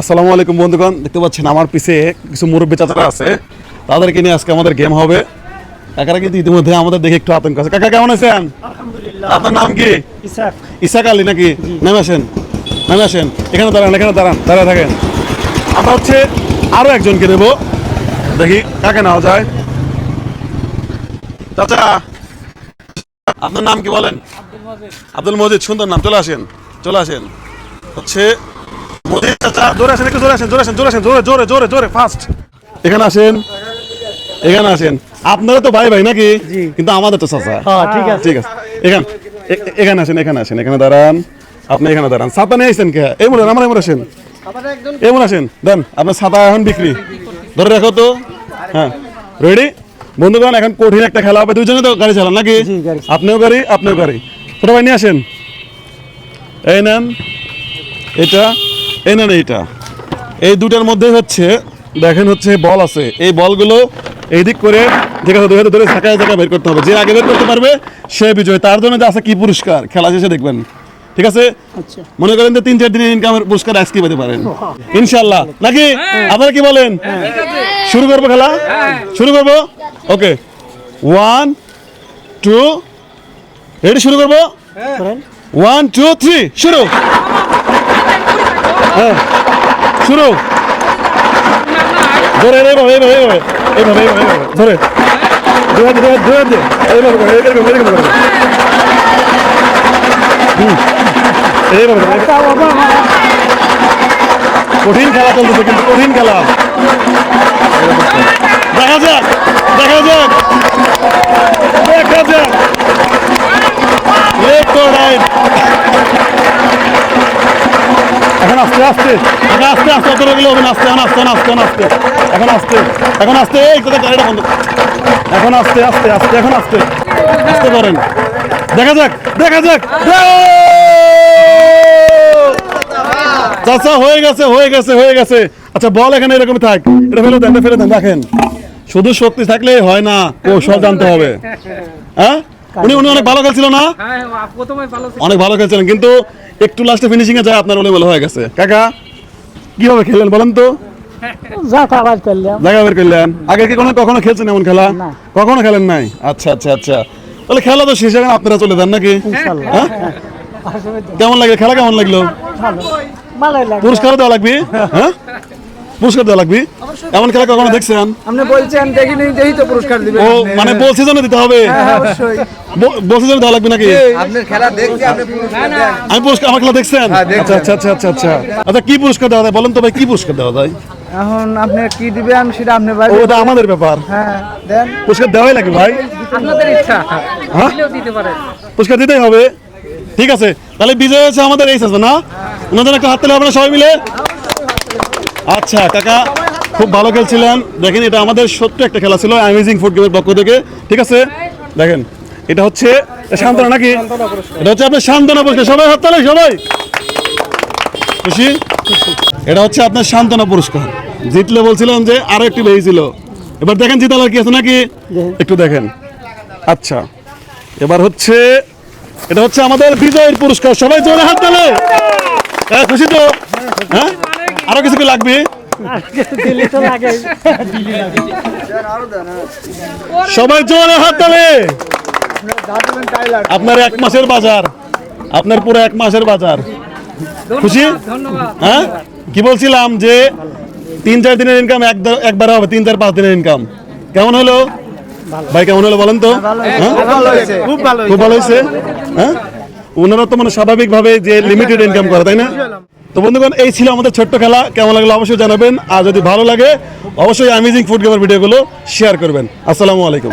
আসসালামু আলাইকুম বন্ধুগণ দেখতে পাচ্ছেন আমার পিছে কিছু মুরব্বী চাচারা আছে। তাদেরকে নিয়ে আজকে আমাদের গেম হবে। কাকারা কিন্তু ইতিমধ্যে আমাদের দেখে একটু আতঙ্ক আছে। কাকা কেমন আছেন? আপনার নাম কি? ইসাক। ইসাক আলী নাকি? নেমে আসেন নেমে আসেন। এখানে দাঁড়ান এখানে দাঁড়ান দাঁড়া থাকেন। আমরা হচ্ছে আরও একজনকে নেব। দেখি কাকে নেওয়া যায়। চাচা আপনার নাম কি বলেন? আব্দুল মজিদ সুন্দর নাম চলে আসেন চলে আসেন। হচ্ছে জোরে আসেন একটু জোরে আসেন জোরে আসেন জোরে আসেন জোরে জোরে জোরে জোরে ফাস্ট এখানে আসেন এখানে আসেন। আপনারা তো ভাই ভাই নাকি কিন্তু আমাদের তো চাচা। হ্যাঁ ঠিক আছে। ঠিক আছে। এখানে এখানে আসেন এখানে আসেন এখানে দাঁড়ান। আপনি এখানে দাঁড়ান। ছাতা নিয়ে আসেন কে? এই মনে আমার এমন আসেন। এমন আসেন। দেন আপনার ছাতা এখন বিক্রি। ধরে রাখো তো। হ্যাঁ। রেডি বন্ধুগণ এখন কঠিন একটা খেলা হবে। দুজনে তো গাড়ি চালান নাকি? আপনিও গাড়ি আপনিও গাড়ি। ছোট ভাই নিয়ে আসেন। এই নেন। এটা এই এইটা। এই দুটার মধ্যে হচ্ছে দেখেন হচ্ছে বল আছে। এই বলগুলো এই দিক করে ঠিক আছে দুই হাতে ধরে ঝাঁকায় ঝাঁকায় বের করতে হবে। যে আগে বের করতে পারবে সে বিজয়। তার জন্য আছে কি পুরস্কার? খেলা শেষে দেখবেন। ঠিক আছে? আচ্ছা। মনে করেন যে তিন চার দিনের ইনকামের পুরস্কার আজকে পেতে পারেন। ইনশাল্লাহ নাকি? আপনারা কি বলেন? শুরু করব খেলা? শুরু করব? ওকে। ওয়ান টু রেডি শুরু করব? ওয়ান টু থ্রি শুরু। হ্যাঁ। শুরু ধরে এইভাবে এইভাবে এইভাবে এইভাবে এইভাবে ধরে। দুই হাতে দুই হাতে এইভাবে করে এইভাবে করে। কঠিন খেলা চলতেছে, কিন্তু কঠিন খেলা। দেখা যাক দেখা যাক। এখন আস্তে আস্তে এখন আস্তে আস্তে অত গেলে হবে না আস্তে এখন আস্তে এখন আস্তে এখন আস্তে এখন আস্তে এখন আস্তে এই কোথায় গাড়িটা বন্ধ? এখন আস্তে আস্তে আস্তে এখন আস্তে আস্তে করেন দেখা যাক দেখা যাক। চাচা হয়ে গেছে হয়ে গেছে হয়ে গেছে। আচ্ছা বল এখানে এরকম থাক। এটা ফেলে দেন ফেলে দেন দেখেন শুধু শক্তি থাকলে হয় না কৌশল জানতে হবে। হ্যাঁ? উনি উনি অনেক ভালো খেলছিল না? হ্যাঁ ছিল। অনেক ভালো খেলছিলেন কিন্তু একটু লাস্টে ফিনিশিং এ যায় আপনার ওলেবেল হয়ে গেছে। কাকা কীভাবে খেললেন বলেন তো? জায়গা বের করলেন। আগে কি কোনো কখনো খেলছেন এমন খেলা? কখনো খেলেন নাই? আচ্ছা আচ্ছা আচ্ছা। তাহলে খেলা তো শেষ এখন আপনারা চলে যান নাকি? হ্যাঁ? কেমন লাগে? খেলা কেমন লাগল? পুরস্কার দেওয়া লাগবে? হ্যাঁ? পুরস্কার দেওয়া লাগবে। এমন খেলা কখনো দেখছেন? আপনি বলছেন দেখিনি দেখি তো পুরস্কার দিবে ও মানে বলছে জন্য দিতে হবে। অবশ্যই। ব- জন্য দেওয়া লাগবে নাকি? আপনার খেলা দেখছি আপনি পুরস্কার দেন। আমি পুরস্কার আমার খেলা দেখছেন? হ্যাঁ, আচ্ছা আচ্ছা আচ্ছা আচ্ছা আচ্ছা। আচ্ছা কি পুরস্কার দেওয়া যায়? বলেন তো ভাই কি পুরস্কার দেওয়া যায়? এখন আপনি কি দিবেন সেটা আপনি বাইরে ওটা আমাদের ব্যাপার। হ্যাঁ দেন। পুরস্কার দেওয়াই লাগবে ভাই। আপনাদের ইচ্ছা। হ্যাঁ? দিতে পারে পুরস্কার দিতেই হবে। ঠিক আছে। তাহলে বিজয় হচ্ছে আমাদের এই আছে না? ওনাদের একটা হাত তালে আপনারা সবাই মিলে? আচ্ছা কাকা, খুব ভালো খেলছিলেন। দেখেন, এটা আমাদের সত্য একটা খেলা ছিল অ্যামেজিং ফুড গেমের পক্ষ থেকে, ঠিক আছে? দেখেন, এটা হচ্ছে সান্ত্বনা নাকি? এটা হচ্ছে আপনার সান্ত্বনা পুরস্কার। সবাই হাত তালে, সবাই। খুশি? এটা হচ্ছে আপনার সান্ত্বনা পুরস্কার। জিতলে বলছিলাম যে আরও একটু বেশি ছিল। এবার দেখেন, জিতালার কি আছে নাকি? একটু দেখেন। আচ্ছা এবার হচ্ছে, এটা হচ্ছে আমাদের বিজয়ের পুরস্কার। সবাই জোরে হাত তালে। হ্যাঁ খুশি তো? হ্যাঁ? আরও কিছু কি লাগবে? সবাই জোরে হাত তালে। আপনার এক মাসের বাজার। আপনার পুরো এক মাসের বাজার। খুশি? হ্যাঁ? কি বলছিলাম যে তিন চার দিনের ইনকাম একবার হবে, তিন চার পাঁচ দিনের ইনকাম কেমন হলো? ভাই, কেমন হলো বলেন তো? হ্যাঁ? খুব ভালো হয়েছে। হ্যাঁ? ওনারা তো মানে স্বাভাবিকভাবে যে লিমিটেড ইনকাম করে, তাই না? তো বন্ধুগণ, এই ছিল আমাদের ছোট্ট খেলা। কেমন লাগল অবশ্যই জানাবেন। আর যদি ভালো লাগে, অবশ্যই অ্যামেজিং ফুড গেমের ভিডিওগুলো শেয়ার করবেন। আসসালামু আলাইকুম।